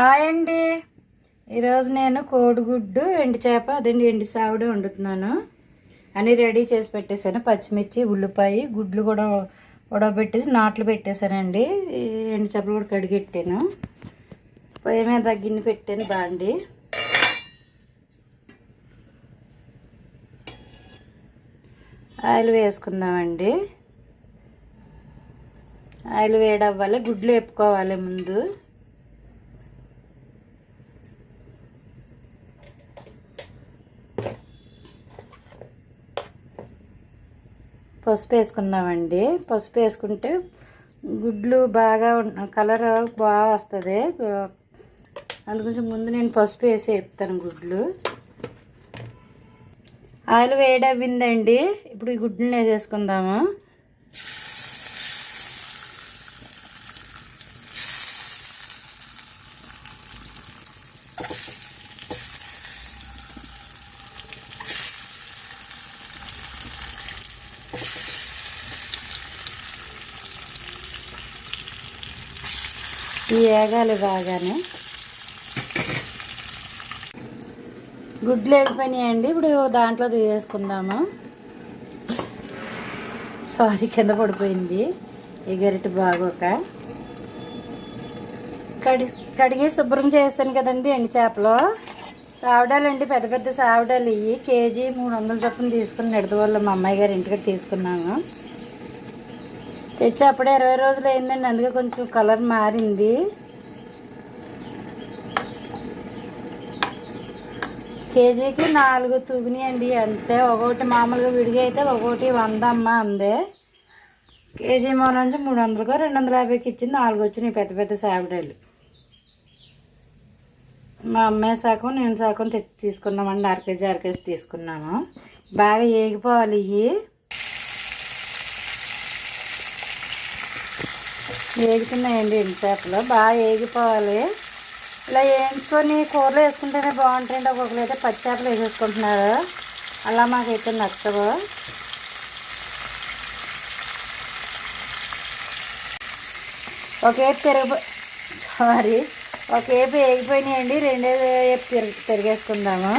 Hi అండి. ఈరోజు నేను కోడిగుడ్డు ఎండు చేప అదండి ఎండు సావిడ వండుతున్నాను. అన్నీ రెడీ చేసి పెట్టేశాను. పచ్చిమిర్చి ఉల్లిపాయ గుడ్లు కూడా ఉడవబెట్టేసి నాట్లు పెట్టేశానండి. ఎండు చేపలు కూడా కడిగెట్టాను. పొయ్యి మీద గిన్నె పెట్టాను బాండి. ఆయిల్ వేసుకుందామండి. ఆయిల్ వేడవ్వాలి గుడ్లు వేపుకోవాలి ముందు. పసుపు వేసుకుందామండి. పసుపు వేసుకుంటే గుడ్లు బాగా కలర్ బాగా వస్తుంది. అందుకొంచెం ముందు నేను పసుపు వేసి వేపుతాను గుడ్లు. ఆయిల్ వేడవ్విందండి. ఇప్పుడు ఈ గుడ్లను వేసేసుకుందాము. ఈ ఏగాలి బాగానే. గుడ్లు వేగిపోయినాయండి ఇప్పుడు దాంట్లో తీసేసుకుందాము. సారీ కింద పడిపోయింది. ఈ గరిటె బాగోక. కడి కడిగి శుభ్రం చేస్తాను కదండి ఎండి చేపలు. సావిడాలండి పెద్ద పెద్ద సావిడాలు ఇవి కేజీ మూడు వందల చొప్పున తీసుకుని నెడత వాళ్ళు మా అమ్మాయి గారి ఇంటికి తీసుకున్నాము. తెచ్చి అప్పుడే ఇరవై రోజులు అయిందండి. అందుకే కొంచెం కలర్ మారింది. కేజీకి నాలుగు తూగినాయండి అంతే ఒకటి మామూలుగా విడిగా అయితే ఒకటి వంద అమ్మ అందే. కేజీ మూల నుంచి మూడు వందలుగా రెండు వందల యాభైకి ఇచ్చింది. నాలుగు వచ్చినాయి పెద్ద పెద్ద సావిడాలు మా అమ్మాయి సగం నేను సగం తెచ్చి తీసుకున్నామండి. అరకేజీ అరకేజీ తీసుకున్నాము. బాగా ఏగిపోవాలి ఇవి వేగుతున్నాయండి ఎండు బాగా వేగిపోవాలి ఇలా వేయించుకొని కూరలో వేసుకుంటేనే బాగుంటాయండి. ఒక్కొక్కరు అయితే పచ్చేపలు వేసేసుకుంటున్నారు. అలా మాకైతే నచ్చవు. ఒకేపు పెరుగు సారీ ఒకేపు వేగిపోయినాయండి రెండో వేపు పెరుగు పెరిగేసుకుందాము.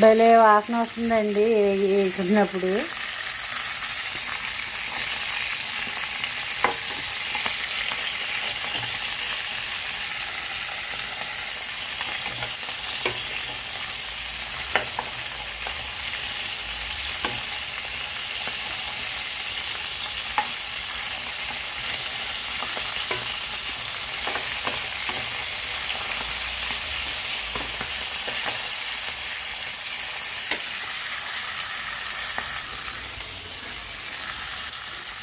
భలే వాసన వస్తుందండి వేసుకున్నప్పుడు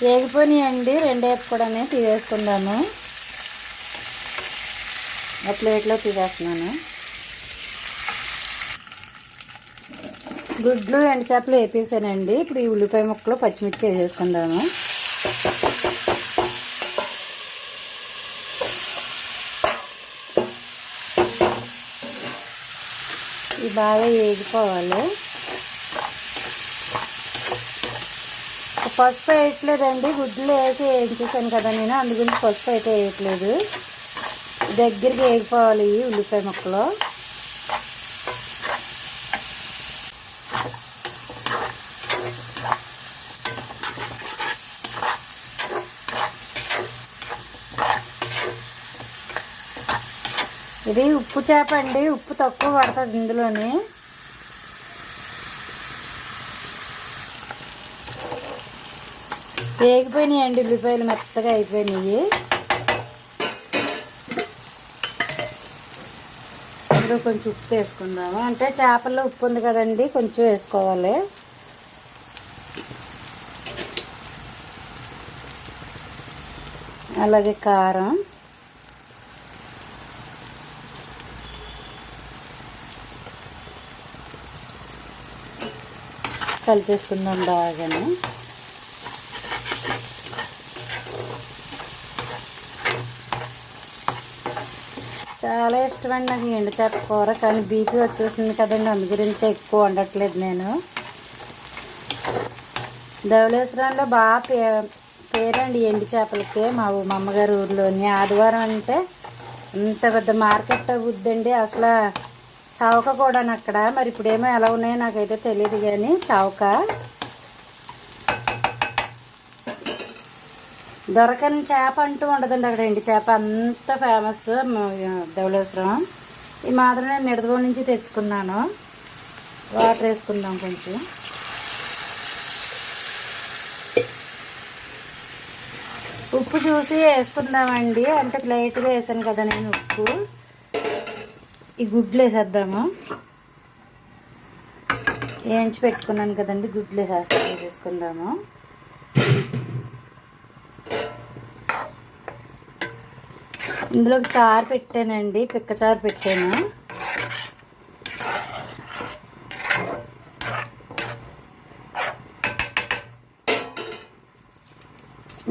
వేగిపోయినాయండి రెండు కూడానే తీసేసుకుందాము. ఒక ప్లేట్లో తీసేస్తున్నాను. గుడ్లు ఎండ చేపలు వేపేసానండి. ఇప్పుడు ఈ ఉల్లిపాయ ముక్కలు పచ్చిమిర్చి వేసేసుకుందాము. ఇవి బాగా వేగిపోవాలి పసుపు వేయట్లేదండి గుడ్లు వేసి వేయించేసాను కదా నేను అందుగురించి పసుపు అయితే వేయట్లేదు. దగ్గరికి వేగిపోవాలి ఉల్లిపాయ ముక్కలు. ఇది ఉప్పు చేప అండి ఉప్పు తక్కువ పడుతుంది ఇందులోని. వేగిపోయినాయండి ఉల్లిపాయలు మెత్తగా అయిపోయినాయి. అందులో కొంచెం ఉప్పు వేసుకుందాము? అంటే చేపల్లో ఉప్పు ఉంది కదండి కొంచెం వేసుకోవాలి. అలాగే కారం. కలిపేసుకుందాం బాగానే. చాలా ఇష్టమండి నాకు ఎండు చేప కూర కానీ బీపీ వచ్చేసింది కదండి అందు గురించి ఎక్కువ వండట్లేదు నేను. ధవళేశ్వరంలో బాగా పే పేరండి ఎండు చేపలకి. మా ఊ- మా అమ్మగారి ఊర్లోని ఆదివారం అంటే ఇంత పెద్ద మార్కెట్ అవుద్దండి. అసలు చౌక కూడా అక్కడ మరి ఇప్పుడేమో ఎలా ఉన్నాయో నాకైతే తెలియదు కానీ చౌక దొరకని చేప అంటూ ఉండదండి అక్కడ ఎండి చేప అంత ఫేమస్ ధవళేశ్వరం. ఈ మాత్రం నేను నిడదవో నుంచి తెచ్చుకున్నాను. వాటర్ వేసుకుందాం కొంచెం. ఉప్పు చూసి వేసుకుందామండి. అంటే లైట్గా వేసాను కదా నేను ఉప్పు. ఈ గుడ్లు వేసేద్దాము. వేయించి పెట్టుకున్నాను కదండి. గుడ్లు వేసేస్తా వేసేసుకుందాము ఇందులో చారు పెట్టానండి పిక్క చారు పెట్టాను.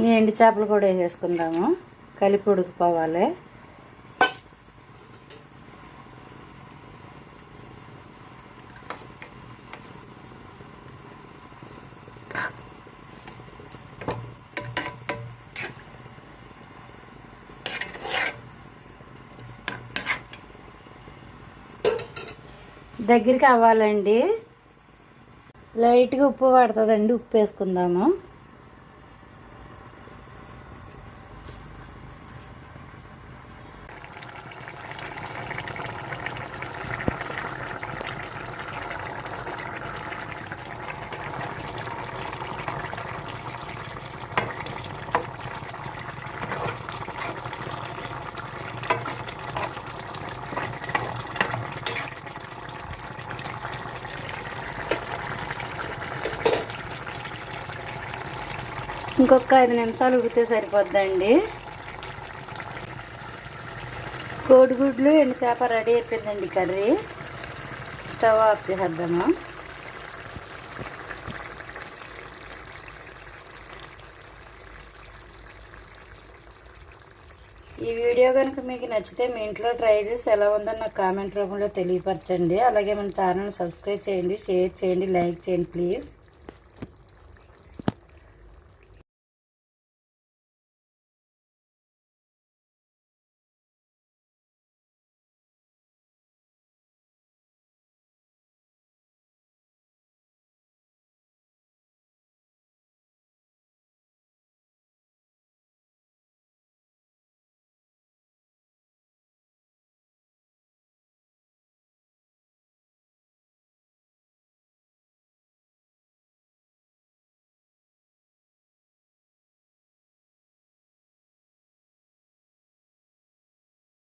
ఈ ఎండు చేపలు కూడా వేసేసుకుందాము. కలిపి ఉడికిపోవాలి. దగ్గరికి అవ్వాలండి. లైట్గా ఉప్పు పడుతుందండి ఉప్పు వేసుకుందాము. ఇంకొక ఐదు నిమిషాలు ఉడితే సరిపోద్దండి. కోడిగుడ్లు ఎండు చేప రెడీ అయిపోయిందండి కర్రీ. స్టవ్ ఆఫ్ చేసేద్దాము? ఈ వీడియో కనుక మీకు నచ్చితే మీ ఇంట్లో ట్రై చేసి ఎలా ఉందో నాకు కామెంట్ రూపంలో తెలియపరచండి. అలాగే మన ఛానల్ సబ్స్క్రైబ్ చేయండి షేర్ చేయండి లైక్ చేయండి ప్లీజ్.